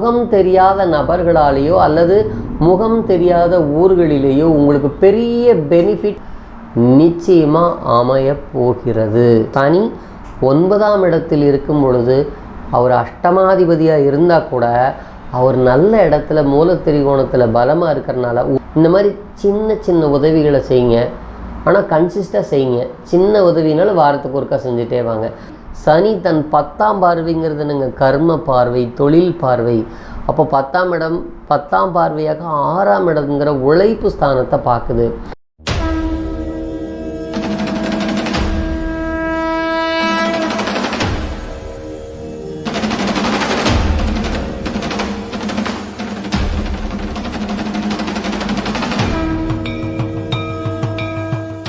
முகம் தெரியாத நபர்களாலேயோ அல்லது முகம் தெரியாத ஊர்களிலேயோ உங்களுக்கு பெரிய பெனிஃபிட் நிச்சயமாக அமைய போகிறது. சனி ஒன்பதாம் இடத்தில் இருக்கும் பொழுது அவர் அஷ்டமாதிபதியாக இருந்தால் கூட அவர் நல்ல இடத்துல மூலத்திரிகோணத்தில் பலமாக இருக்கிறனால இந்த மாதிரி சின்ன சின்ன உதவிகளை செய்யுங்க. ஆனால் கன்சிஸ்டாக செய்யுங்க. சின்ன உதவினாலும் வாரத்துக்கு ஒருக்கா செஞ்சுட்டே வாங்க. சனி தன் பத்தாம் பார்வைங்கிறது என்னங்க? கர்ம பார்வை தொழில் பார்வை. அப்போ பத்தாம் இடம் பத்தாம் பார்வையாக ஆறாம் இடம்ங்கிற உழைப்பு ஸ்தானத்தை பார்க்குது.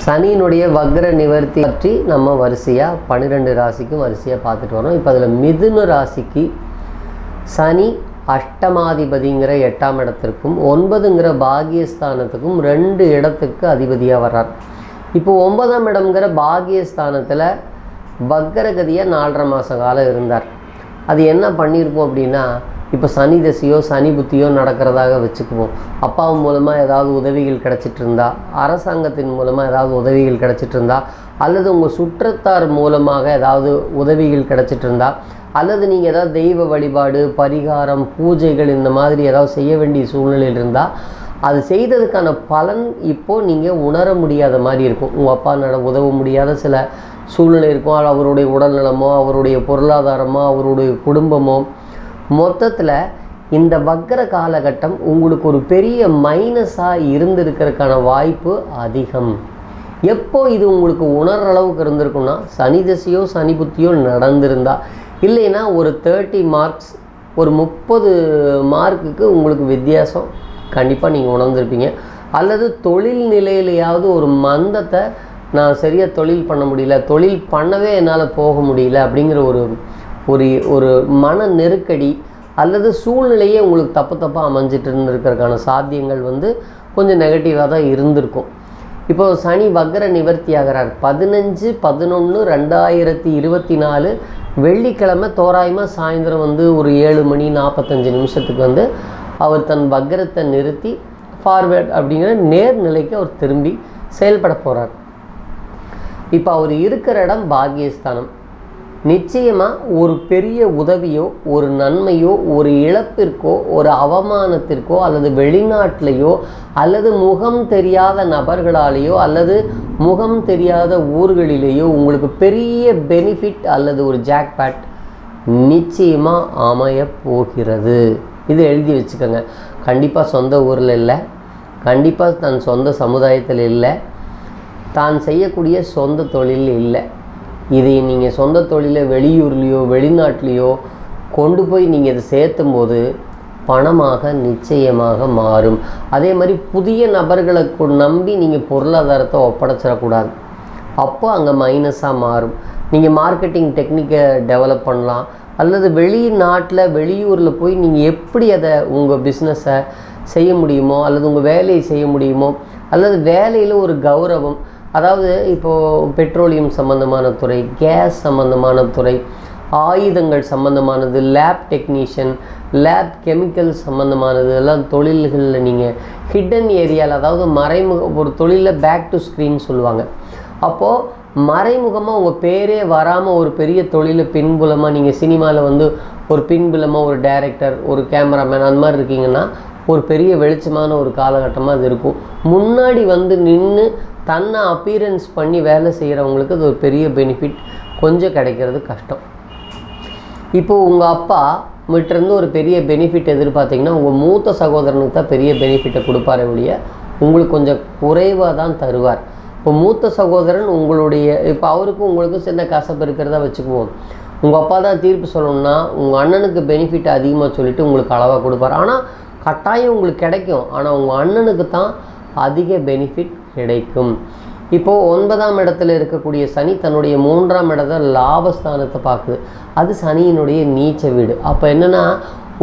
சனியினுடைய வக்ர நிவர்த்தி பற்றி நம்ம வரிசையாக பன்னிரெண்டு ராசிக்கும் வரிசையாக பார்த்துட்டு வரோம். இப்போ அதில் மிதுன ராசிக்கு சனி அஷ்டமாதிபதிங்கிற எட்டாம் இடத்திற்கும் ஒன்பதுங்கிற பாகியஸ்தானத்துக்கும் ரெண்டு இடத்துக்கு அதிபதியாக வர்றார். இப்போ ஒன்பதாம் இடம்ங்கிற பாகியஸ்தானத்தில் வக்கரகதியாக நாலரை மாத காலம் இருந்தார். அது என்ன பண்ணியிருக்கோம் அப்படின்னா இப்போ சனி தசையோ சனி புத்தியோ நடக்கிறதாக வச்சுக்குவோம். அப்பா மூலமாக ஏதாவது உதவிகள் கிடச்சிட்டு இருந்தா அரசாங்கத்தின் மூலமாக ஏதாவது உதவிகள் கிடச்சிட்டு இருந்தா அல்லது உங்கள் சுற்றத்தார் மூலமாக ஏதாவது உதவிகள் கிடச்சிட்டு இருந்தா அல்லது நீங்கள் ஏதாவது தெய்வ வழிபாடு பரிகாரம் பூஜைகள் இந்த மாதிரி ஏதாவது செய்ய வேண்டிய சூழ்நிலையில் இருந்தால் அது செய்ததுக்கான பலன் இப்போது நீங்கள் உணர முடியாத மாதிரி இருக்கும். உங்கள் அப்பா நட உதவ முடியாத சில சூழ்நிலை இருக்கும். அவருடைய உடல்நலமோ அவருடைய பொருளாதாரமோ அவருடைய குடும்பமோ மொத்தத்தில் இந்த வக்கர காலகட்டம் உங்களுக்கு ஒரு பெரிய மைனஸாக இருந்திருக்கிறதுக்கான வாய்ப்பு அதிகம். எப்போ இது உங்களுக்கு உணர்ற அளவுக்கு இருந்திருக்கும்னா சனி திசையோ சனி புத்தியோ நடந்திருந்தா இல்லைன்னா ஒரு தேர்ட்டி மார்க்ஸ் ஒரு முப்பது மார்க்குக்கு உங்களுக்கு வித்தியாசம் கண்டிப்பாக நீங்கள் உணர்ந்திருப்பீங்க. அல்லது தொழில் நிலையிலையாவது ஒரு மந்தத்தை நான் சரியாக தொழில் பண்ண முடியல தொழில் பண்ணவே என்னால் போக முடியல அப்படிங்கிற ஒரு ஒரு ஒரு மன நெருக்கடி அல்லது சூழ்நிலையே உங்களுக்கு தப்பு தப்பாக அமைஞ்சிட்டு இருக்கிறதுக்கான சாத்தியங்கள் வந்து கொஞ்சம் நெகட்டிவாக தான் இருந்திருக்கும். இப்போ சனி வக்ர நிவர்த்தி ஆகிறார். பதினஞ்சு பதினொன்று ரெண்டாயிரத்தி இருபத்தி நாலு வெள்ளிக்கிழமை தோராயமாக சாயந்தரம் வந்து ஒரு ஏழு மணி நாற்பத்தஞ்சு நிமிஷத்துக்கு வந்து அவர் தன் வக்ரத்தை நிறுத்தி ஃபார்வேர்ட் அப்படிங்கிற நேர்நிலைக்கு அவர் திரும்பி செயல்பட போகிறார் இப்போ அவர் இருக்கிற இடம் பாக்கியஸ்தானம் நிச்சயமாக ஒரு பெரிய உதவியோ ஒரு நன்மையோ ஒரு இழப்பிற்கோ ஒரு அவமானத்திற்கோ அல்லது வெளிநாட்டிலையோ அல்லது முகம் தெரியாத நபர்களாலேயோ அல்லது முகம் தெரியாத ஊர்களிலேயோ உங்களுக்கு பெரிய பெனிஃபிட் அல்லது ஒரு ஜாக்பேட் நிச்சயமாக அமைய போகிறது. இது எழுதி வச்சுக்கோங்க. கண்டிப்பாக சொந்த ஊரில் இல்லை. கண்டிப்பாக தன் சொந்த சமுதாயத்தில் இல்லை. தான் செய்யக்கூடிய சொந்த தொழில் இல்லை. இதை நீங்கள் சொந்த தொழிலை வெளியூர்லேயோ வெளிநாட்டிலையோ கொண்டு போய் நீங்கள் இதை சேர்த்தும் போது பணமாக நிச்சயமாக மாறும். அதே மாதிரி புதிய நபர்களை நம்பி நீங்கள் பொருளாதாரத்தை ஒப்படைச்சிடக்கூடாது. அப்போ அங்கே மைனஸாக மாறும். நீங்கள் மார்க்கெட்டிங் டெக்னிக்கை டெவலப் பண்ணலாம். அல்லது வெளிநாட்டில் வெளியூரில் போய் நீங்கள் எப்படி அதை உங்கள் பிஸ்னஸை செய்ய முடியுமோ அல்லது உங்கள் வேலையை செய்ய முடியுமோ அல்லது வேலையில் ஒரு கௌரவம் அதாவது இப்போது பெட்ரோலியம் சம்மந்தமான துறை கேஸ் சம்மந்தமான துறை ஆயுதங்கள் சம்மந்தமானது லேப் டெக்னீஷியன் லேப் கெமிக்கல் சம்மந்தமானது எல்லாம் தொழில்களில் நீங்கள் ஹிடன் ஏரியாவில் அதாவது மறைமுக ஒரு தொழிலில் பேக் டு ஸ்க்ரீன் சொல்லுவாங்க. அப்போது மறைமுகமாக உங்கள் பேரே வராமல் ஒரு பெரிய தொழிலை பின்புலமாக நீங்கள் சினிமாவில் வந்து ஒரு பின்புலமாக ஒரு டைரக்டர் ஒரு கேமராமேன் அந்த மாதிரி இருக்கீங்கன்னா ஒரு பெரிய வெளிச்சமான ஒரு காலகட்டமாக அது இருக்கும். முன்னாடி வந்து நின்று தன்னை அப்பீரன்ஸ் பண்ணி வேலை செய்கிறவங்களுக்கு அது ஒரு பெரிய பெனிஃபிட் கொஞ்சம் கிடைக்கிறது கஷ்டம். இப்போது உங்கள் அப்பா இருந்து ஒரு பெரிய பெனிஃபிட் எதிர்பார்த்தீங்கன்னா உங்கள் மூத்த சகோதரனுக்கு தான் பெரிய பெனிஃபிட்டை கொடுப்பாரே ஒழிய உங்களுக்கு கொஞ்சம் குறைவாக தான் தருவார். இப்போ மூத்த சகோதரன் உங்களுடைய இப்போ அவருக்கும் உங்களுக்கும் சின்ன கசப்பு இருக்கிறதா வச்சுக்குவோம். உங்கள் அப்பா தான் தீர்ப்பு சொல்லணும்னா உங்கள் அண்ணனுக்கு பெனிஃபிட் அதிகமாக சொல்லிவிட்டு உங்களுக்கு அளவாக கொடுப்பார். ஆனால் கட்டாயம் உங்களுக்கு கிடைக்கும். ஆனால் உங்கள் அண்ணனுக்கு தான் அதிக பெனிஃபிட் கிடைக்கும். இப்போது ஒன்பதாம் இடத்துல இருக்கக்கூடிய சனி தன்னுடைய மூன்றாம் இடத்த லாபஸ்தானத்தை பார்க்குது. அது சனியினுடைய நீச்ச வீடு. அப்போ என்னென்னா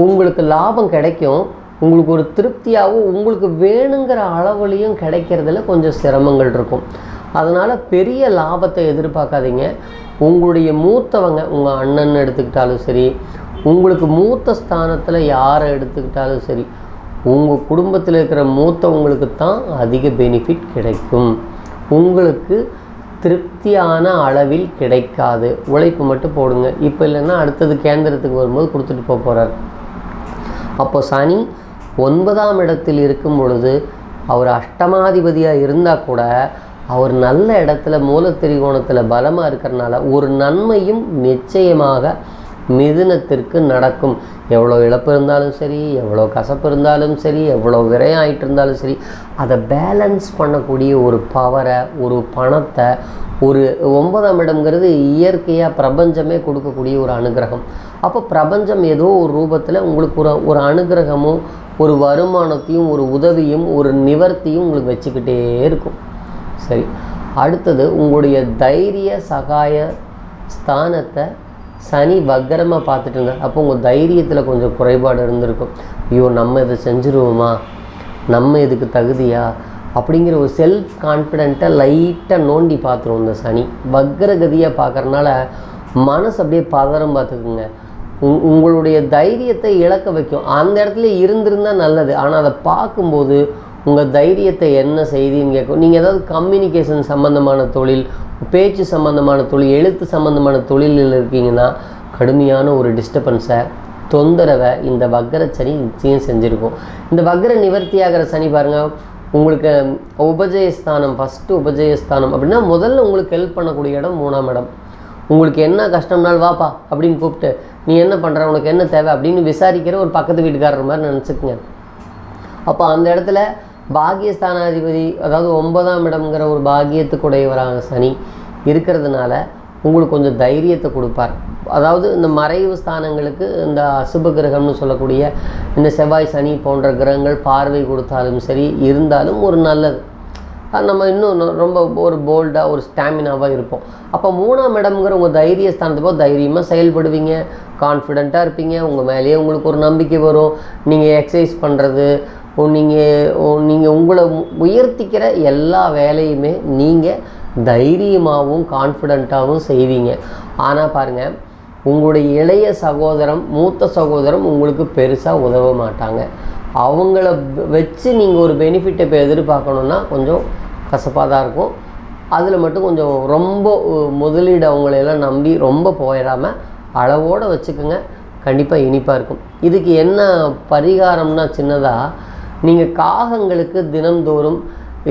உங்களுக்கு லாபம் கிடைக்கும். உங்களுக்கு ஒரு திருப்தியாகவும் உங்களுக்கு வேணுங்கிற அளவுலையும் கிடைக்கிறதுல கொஞ்சம் சிரமங்கள் இருக்கும். அதனால் பெரிய லாபத்தை எதிர்பார்க்காதீங்க. உங்களுடைய மூத்தவங்க உங்கள் அண்ணன் எடுத்துக்கிட்டாலும் சரி உங்களுக்கு மூத்த ஸ்தானத்தில் யாரை எடுத்துக்கிட்டாலும் சரி உங்கள் குடும்பத்தில் இருக்கிற மூத்தவங்களுக்கு தான் அதிக பெனிஃபிட் கிடைக்கும். உங்களுக்கு திருப்தியான அளவில் கிடைக்காது. உழைப்பு மட்டும் போடுங்க. இப்போ இல்லைன்னா அடுத்தது கேந்திரத்துக்கு வரும்போது கொடுத்துட்டு போக போகிறார் அப்போ சனி ஒன்பதாம் இடத்தில் இருக்கும் பொழுது அவர் அஷ்டமாதிபதியாக இருந்தால் கூட அவர் நல்ல இடத்துல மூலத்திரிகோணத்தில் பலமாக இருக்கிறனால ஒரு நன்மையும் நிச்சயமாக மிதுனத்திற்கு நடக்கும். எவ்வளோ இழப்பு இருந்தாலும் சரி எவ்வளோ கசப்பு இருந்தாலும் சரி எவ்வளோ விரயம் ஆயிட்டு இருந்தாலும் சரி அதை பேலன்ஸ் பண்ணக்கூடிய ஒரு பவரை ஒரு பணத்தை ஒரு ஒன்பதாம் இடம்ங்கிறது இயற்கையாக பிரபஞ்சமே கொடுக்கக்கூடிய ஒரு அனுகிரகம். அப்போ பிரபஞ்சம் ஏதோ ஒரு ரூபத்தில் உங்களுக்கு ஒரு ஒரு அனுகிரகமும் ஒரு வருமானத்தையும் ஒரு உதவியும் ஒரு நிவர்த்தியும் உங்களுக்கு வச்சுக்கிட்டே இருக்கும். சரி. அடுத்தது உங்களுடைய தைரிய சகாய ஸ்தானத்தை சனி வக்கரமாக பார்த்துட்டு இருந்தார் அப்போ உங்கள் தைரியத்தில் கொஞ்சம் குறைபாடு இருந்திருக்கும். ஐயோ நம்ம இதை செஞ்சுருவோமா? நம்ம இதுக்கு தகுதியா? அப்படிங்கிற ஒரு செல்ஃப் கான்ஃபிடென்ட்டை லைட்டாக நோண்டி பார்த்துருவோம் இந்த சனி. வக்கரகதியாக பார்க்குறனால மனசு அப்படியே பதறம் பார்த்துக்குங்க. உங் உங்களுடைய தைரியத்தை இழக்க வைக்கும். அந்த இடத்துல இருந்திருந்தால் நல்லது. ஆனால் அதை பார்க்கும்போது உங்கள் தைரியத்தை என்ன செய்தின்னு கேட்கும். நீங்கள் ஏதாவது கம்யூனிகேஷன் சம்மந்தமான தொழில் பேச்சு சம்மந்தமான தொழில் எழுத்து சம்மந்தமான தொழிலில் இருக்கீங்கன்னா கடுமையான ஒரு டிஸ்டர்பன்ஸை தொந்தரவை இந்த வக்கர சனி நிச்சயம் செஞ்சுருக்கும். இந்த வக்கர நிவர்த்தியாகிற சனி பாருங்கள் உங்களுக்கு உபஜயஸ்தானம் ஃபஸ்ட்டு உபஜயஸ்தானம் அப்படின்னா முதல்ல உங்களுக்கு ஹெல்ப் பண்ணக்கூடிய இடம் மூணாம் இடம். உங்களுக்கு என்ன கஷ்டம்னாலும் வாப்பா அப்படின்னு கூப்பிட்டு நீ என்ன பண்ணுற உனக்கு என்ன தேவை? அப்படின்னு விசாரிக்கிற ஒரு பக்கத்து வீட்டுக்காரர் மாதிரி நினச்சிக்கங்க. அப்போ அந்த இடத்துல பாகியஸ்தானாதிபதி அதாவது ஒன்பதாம் இடம்ங்கிற ஒரு பாகியத்துக்குடையவரான சனி இருக்கிறதுனால உங்களுக்கு கொஞ்சம் தைரியத்தை கொடுப்பார். அதாவது இந்த மறைவு ஸ்தானங்களுக்கு இந்த அசுப கிரகம்னு சொல்லக்கூடிய இந்த செவ்வாய் சனி போன்ற கிரகங்கள் பார்வை கொடுத்தாலும் சரி இருந்தாலும் ஒரு நல்லது. நம்ம இன்னும் ரொம்ப ஒரு போல்டாக ஒரு ஸ்டாமினாவாக இருப்போம். அப்போ மூணாம் இடம்ங்கிற உங்கள் தைரிய ஸ்தானத்தப்போ தைரியமாக செயல்படுவீங்க கான்ஃபிடெண்ட்டாக இருப்பீங்க உங்கள் மேலேயே உங்களுக்கு ஒரு நம்பிக்கை வரும். நீங்கள் எக்ஸசைஸ் பண்ணுறது நீங்கள் நீங்கள் உங்களை உயர்த்திக்கிற எல்லா வேலையுமே நீங்கள் தைரியமாகவும் கான்ஃபிடெண்ட்டாகவும் செய்வீங்க. ஆனால் பாருங்கள் உங்களுடைய இளைய சகோதரம் மூத்த சகோதரம் உங்களுக்கு பெருசாக உதவ மாட்டாங்க. அவங்கள வச்சு நீங்கள் ஒரு பெனிஃபிட்டை இப்போ எதிர்பார்க்கணுன்னா கொஞ்சம் கசப்பாக தான் இருக்கும். அதில் மட்டும் கொஞ்சம் ரொம்ப முதலீடு அவங்களையெல்லாம் நம்பி ரொம்ப போயிடாமல் அளவோடு வச்சுக்கோங்க. கண்டிப்பாக இனிப்பாக இருக்கும். இதுக்கு என்ன பரிகாரம்னா சின்னதாக நீங்கள் காகங்களுக்கு தினம்தோறும்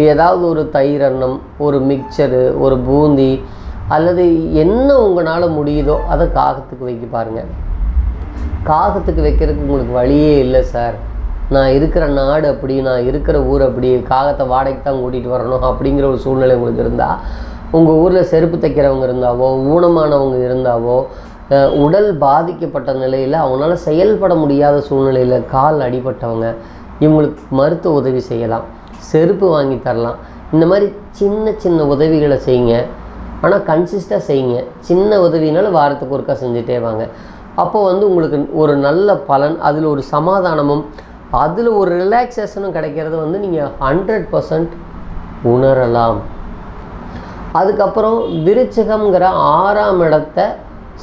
ஏதாவது ஒரு தயிர் அன்னம் ஒரு மிக்சரு ஒரு பூந்தி அல்லது என்ன உங்களால் முடியுதோ அதை காகத்துக்கு வைக்க பாருங்கள் காகத்துக்கு வைக்கிறதுக்கு உங்களுக்கு வழியே இல்லை சார் நான் இருக்கிற நாடு அப்படி நான் இருக்கிற ஊர் அப்படி காகத்தை வாடகைக்கு தான் கூட்டிகிட்டு வரணும் அப்படிங்கிற ஒரு சூழ்நிலை உங்களுக்கு இருந்தால் உங்கள் ஊரில் செருப்பு தைக்கிறவங்க இருந்தாவோ ஊனமானவங்க இருந்தாவோ உடல் பாதிக்கப்பட்ட நிலையில் அவங்களால செயல்பட முடியாத சூழ்நிலையில் கால் அடிபட்டவங்க இவங்களுக்கு மருத்துவ உதவி செய்யலாம் செருப்பு வாங்கி தரலாம். இந்த மாதிரி சின்ன சின்ன உதவிகளை செய்யுங்க. ஆனால் கன்சிஸ்டாக செய்யுங்க. சின்ன உதவினாலும் வாரத்துக்கு ஒருக்கா செஞ்சுட்டே வாங்க. அப்போ வந்து உங்களுக்கு ஒரு நல்ல பலன் அதில் ஒரு சமாதானமும் அதில் ஒரு ரிலாக்ஸேஷனும் கிடைக்கிறது வந்து நீங்கள் ஹண்ட்ரட் பர்சன்ட் உணரலாம். அதுக்கப்புறம் விருச்சகம்ங்கிற ஆறாம் இடத்த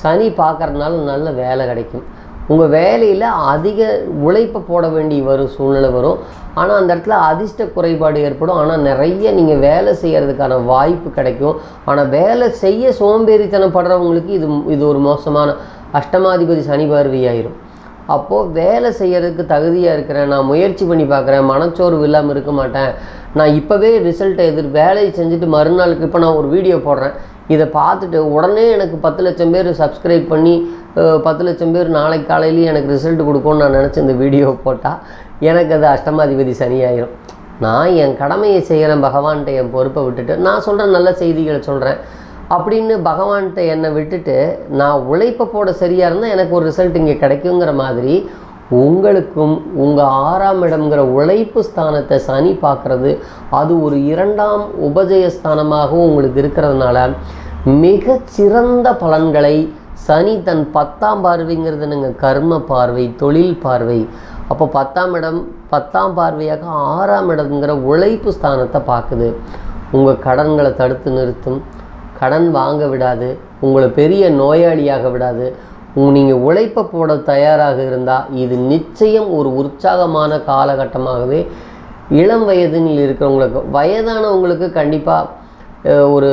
சனி பார்க்கறதுனால நல்ல வேலை கிடைக்கும். உங்கள் வேலையில் அதிக உழைப்பை போட வேண்டி வரும் சூழ்நிலை வரும். ஆனால் அந்த இடத்துல அதிர்ஷ்ட குறைபாடு ஏற்படும். ஆனால் நிறைய நீங்கள் வேலை செய்கிறதுக்கான வாய்ப்பு கிடைக்கும். ஆனால் வேலை செய்ய சோம்பேறித்தனம் படுறவங்களுக்கு இது இது ஒரு மோசமான அஷ்டமாதிபதி சனி பார்வையாயிரும். அப்போது வேலை செய்கிறதுக்கு தகுதியாக இருக்கிறேன். நான் முயற்சி பண்ணி பார்க்குறேன். மனச்சோர்வு இல்லாமல் இருக்க மாட்டேன். நான் இப்போவே ரிசல்ட்டை எதிர் வேலையை செஞ்சுட்டு மறுநாளுக்கு இப்போ நான் ஒரு வீடியோ போடுறேன். இதை பார்த்துட்டு உடனே எனக்கு பத்து லட்சம் பேர் சப்ஸ்கிரைப் பண்ணி பத்து லட்சம் பேர் நாளைக்கு காலையிலேயே எனக்கு ரிசல்ட் கொடுக்கும்னு நான் நினச்சி இந்த வீடியோ போட்டால் எனக்கு அது அஷ்டமாதிபதி சனியாயிரும். நான் என் கடமையை செய்கிறேன் பகவான்கிட்ட என் பொறுப்பை விட்டுட்டு நான் சொல்கிற நல்ல செய்திகளை சொல்கிறேன் அப்படின்னு பகவான்கிட்ட என்னை விட்டுட்டு நான் உழைப்பை போட சரியாக இருந்தால் எனக்கு ஒரு ரிசல்ட் இங்கே கிடைக்குங்கிற மாதிரி உங்களுக்கும் உங்கள் ஆறாம் இடம்ங்கிற உழைப்பு ஸ்தானத்தை சனி பார்க்குறது அது ஒரு இரண்டாம் உபஜயஸ்தானமாகவும் உங்களுக்கு இருக்கிறதுனால மிக சிறந்த பலன்களை சனி தன் பத்தாம் பார்வைங்கிறது நீங்கள் கர்ம பார்வை தொழில் பார்வை. அப்போ பத்தாம் இடம் பத்தாம் பார்வையாக ஆறாம் இடம்ங்கிற உழைப்பு ஸ்தானத்தை பார்க்குது. உங்கள் கடன்களை தடுத்து நிறுத்தும். கடன் வாங்க விடாது. உங்களை பெரிய நோயாளியாக விடாது. நீங்கள் உழைப்பை போட தயாராக இருந்தால் இது நிச்சயம் ஒரு உற்சாகமான காலகட்டமாகவே இளம் வயதுன்னு இருக்கிறவங்களுக்கு வயதானவங்களுக்கு கண்டிப்பாக ஒரு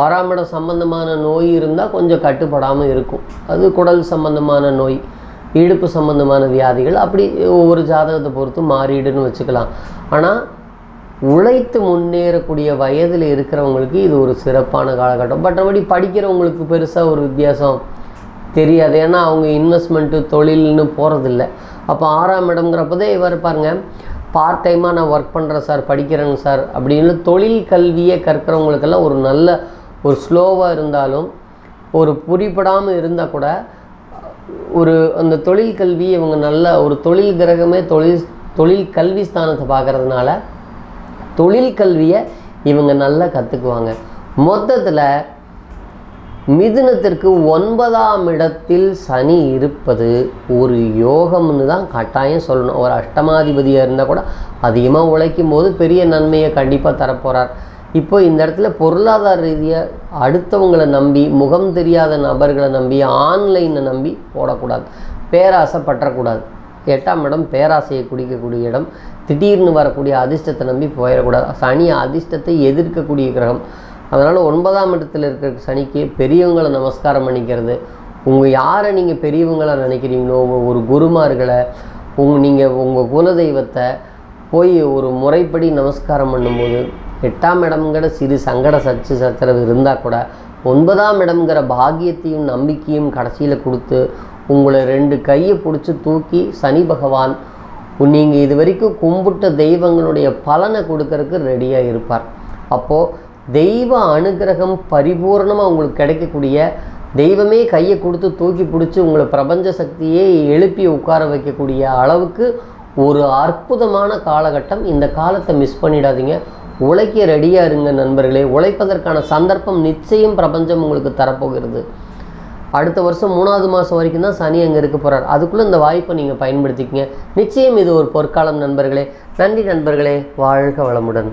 ஆறாம் இடம் சம்பந்தமான நோய் இருந்தால் கொஞ்சம் கட்டுப்படாமல் இருக்கும். அது குடல் சம்பந்தமான நோய் இடுப்பு சம்பந்தமான வியாதிகள் அப்படி ஒவ்வொரு ஜாதகத்தை பொறுத்து மாறிடுன்னு வச்சுக்கலாம். ஆனால் உழைத்து முன்னேறக்கூடிய வயதில் இருக்கிறவங்களுக்கு இது ஒரு சிறப்பான காலகட்டம். மற்றபடி படிக்கிறவங்களுக்கு பெருசாக ஒரு வித்தியாசம் தெரியாது. ஏன்னா அவங்க இன்வெஸ்ட்மெண்ட்டு தொழில்னு போகிறதில்ல அப்போ ஆறாம் இடம்ங்கிறப்பதே இவர் பாருங்க பார்ட் டைமாக நான் ஒர்க் பண்ணுறேன் சார் படிக்கிறேங்க சார் அப்படின்னு தொழில் கல்வியை கற்கிறவங்களுக்கெல்லாம் ஒரு நல்ல ஒரு ஸ்லோவாக இருந்தாலும் ஒரு புரிப்படாமல் இருந்தால் கூட ஒரு அந்த தொழில் கல்வி இவங்க நல்ல ஒரு தொழில் கிரகமே தொழில் தொழில் கல்வி ஸ்தானத்தை பார்க்கறதுனால தொழில் கல்வியை இவங்க நல்லா கற்றுக்குவாங்க மொத்தத்தில் மிதுனத்திற்கு ஒன்பதாம் இடத்தில் சனி இருப்பது ஒரு யோகம்னு தான் கட்டாயம் சொல்லணும். ஒரு அஷ்டமாதிபதியாக இருந்தால் கூட அதிகமாக உழைக்கும் போது பெரிய நன்மையை கண்டிப்பாக தரப்போகிறார் இப்போ இந்த இடத்துல பொருளாதார ரீதியாக அடுத்தவங்களை நம்பி முகம் தெரியாத நபர்களை நம்பி ஆன்லைனை நம்பி போடக்கூடாது. பேராசை பற்றக்கூடாது எட்டாம் இடம் பேராசையை குடிக்கக்கூடிய இடம். திடீர்னு வரக்கூடிய அதிர்ஷ்டத்தை நம்பி போயிடக்கூடாது. சனி அதிர்ஷ்டத்தை எதிர்க்கக்கூடிய கிரகம். அதனால் ஒன்பதாம் இடத்துல இருக்கிற சனிக்கு பெரியவங்களை நமஸ்காரம் பண்ணிக்கிறது. உங்கள் யாரை நீங்கள் பெரியவங்களாக நினைக்கிறீங்களோ உங்கள் ஒரு குருமார்களை உங் நீங்கள் உங்கள் குலதெய்வத்தை போய் ஒரு முறைப்படி நமஸ்காரம் பண்ணும்போது எட்டாம் இடம்ங்கிற சிறு சங்கட சச்சு சச்சரவு இருந்தால் கூட ஒன்பதாம் இடம்ங்கிற பாக்கியத்தையும் நம்பிக்கையும் கடைசியில் கொடுத்து உங்களை ரெண்டு கையை பிடிச்சி தூக்கி சனி பகவான் நீங்கள் இது வரைக்கும் கும்பிட்ட தெய்வங்களுடைய பலனை கொடுக்கறதுக்கு ரெடியாக இருப்பார். அப்போது தெய்வ அனுகிரகம் பரிபூர்ணமாக உங்களுக்கு கிடைக்கக்கூடிய தெய்வமே கையை கொடுத்து தூக்கி பிடிச்சி உங்களை பிரபஞ்ச சக்தியே எழுப்பி உட்கார வைக்கக்கூடிய அளவுக்கு ஒரு அற்புதமான காலகட்டம். இந்த காலத்தை மிஸ் பண்ணிடாதீங்க. உழைக்க ரெடியாக இருங்க நண்பர்களே. உழைப்பதற்கான சந்தர்ப்பம் நிச்சயம் பிரபஞ்சம் உங்களுக்கு தரப்போகிறது. அடுத்த வருஷம் மூணாவது மாதம் வரைக்கும் தான் சனி அங்கே இருக்க போகிறார் அதுக்குள்ளே இந்த வாய்ப்பை நீங்கள் பயன்படுத்திக்கங்க. நிச்சயம் இது ஒரு பொற்காலம் நண்பர்களே. நன்றி நண்பர்களே. வாழ்க வளமுடன்.